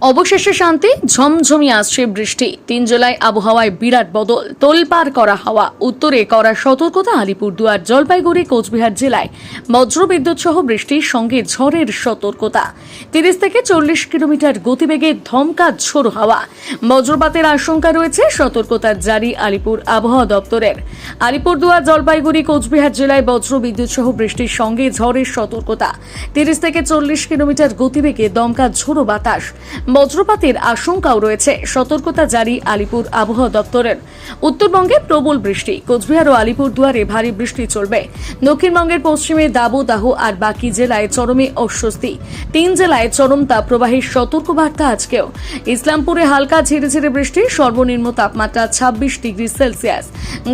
অবশেষে শান্তি, ঝমঝমি আসছে বৃষ্টি। তিন জেলায় আবহাওয়ায় বিরাট বদল। তোলপার করা হাওয়া। উত্তরে করা সতর্কতা আলিপুরদুয়ার, জলপাইগুড়ি, কোচবিহার জেলায়। বজ্রবিদ্যুৎ সহ বৃষ্টির সঙ্গে ঝড়ের সতর্কতা। তিরিশ থেকে চল্লিশ কিলোমিটার গতিবেগে ধমকা, ঝোড়ো হাওয়া। বজ্রপাতের আশঙ্কা রয়েছে সতর্কতা জারি আলিপুর আবহাওয়া দপ্তরের। আলিপুরদুয়ার, জলপাইগুড়ি, কোচবিহার জেলায় বজ্রবিদ্যুৎ সহ বৃষ্টির সঙ্গে ঝড়ের সতর্কতা। তিরিশ থেকে চল্লিশ কিলোমিটার গতিবেগে দমকা, ঝোড়ো বাতাস। বজ্রপাতের আশঙ্কাও রয়েছে। সতর্কতা জারি আলিপুর আবহাওয়া দপ্তরের। উত্তরবঙ্গে প্রবল বৃষ্টি। কোচবিহার ও আলিপুরদুয়ারে ভারী বৃষ্টি চলবে। দক্ষিণবঙ্গের পশ্চিমে দাবদাহ আর বাকি জেলায় চরমে অস্বস্তি। তিন জেলায় চরম তাপপ্রবাহের সতর্কবার্তা আজকেও। ইসলামপুরে হালকা ঝিরে বৃষ্টি, সর্বনিম্ন তাপমাত্রা ছাব্বিশ ডিগ্রি সেলসিয়াস।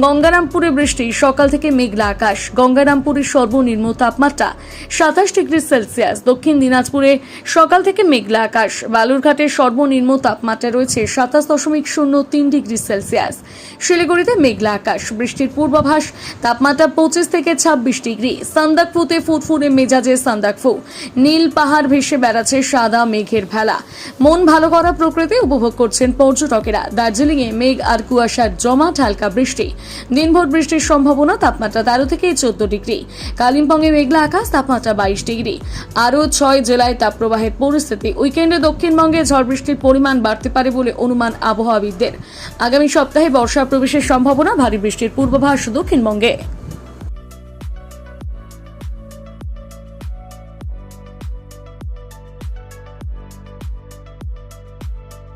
গঙ্গারামপুরে বৃষ্টি, সকাল থেকে মেঘলা আকাশ। গঙ্গারামপুরের সর্বনিম্ন তাপমাত্রা সাতাশ ডিগ্রি সেলসিয়াস। দক্ষিণ দিনাজপুরে সকাল থেকে মেঘলা আকাশ। বালুরঘাটের সর্বনিম্ন তাপমাত্রা রয়েছে সাতাশ দশমিক শূন্য তিন ডিগ্রি সেলসিয়াস। শিলিগুড়িতে মেঘলা আকাশ, বৃষ্টির পূর্বাভাস, তাপমাত্রা পঁচিশ থেকে ছাব্বিশ ডিগ্রি। সান্দাকফুতে ফুটফুটে মেজাজে সান্দাকফু। নীল পাহাড় ভেসে বেড়াচ্ছে সাদা মেঘের ভেলা। মন ভালো করা প্রকৃতি উপভোগ করছেন পর্যটকেরা। দার্জিলিংয়ে মেঘ আর কুয়াশার জমাট হালকা বৃষ্টি। দিনভর বৃষ্টির সম্ভাবনা তাপমাত্রা তেরো থেকে চোদ্দ ডিগ্রি। কালিম্পংয়ে মেঘলা আকাশ, তাপমাত্রা বাইশ ডিগ্রি। আরও ছয় জেলায় তাপপ্রবাহের পরিস্থিতি। উইকেন্ডে দক্ষিণবঙ্গে ঝড় বৃষ্টির পরিমাণ বাড়তে পারে বলে অনুমান আবহাওয়াবিদদের। আগামী সপ্তাহে বর্ষা প্রবেশের সম্ভাবনা, ভারী বৃষ্টির পূর্বাভাস দক্ষিণবঙ্গে।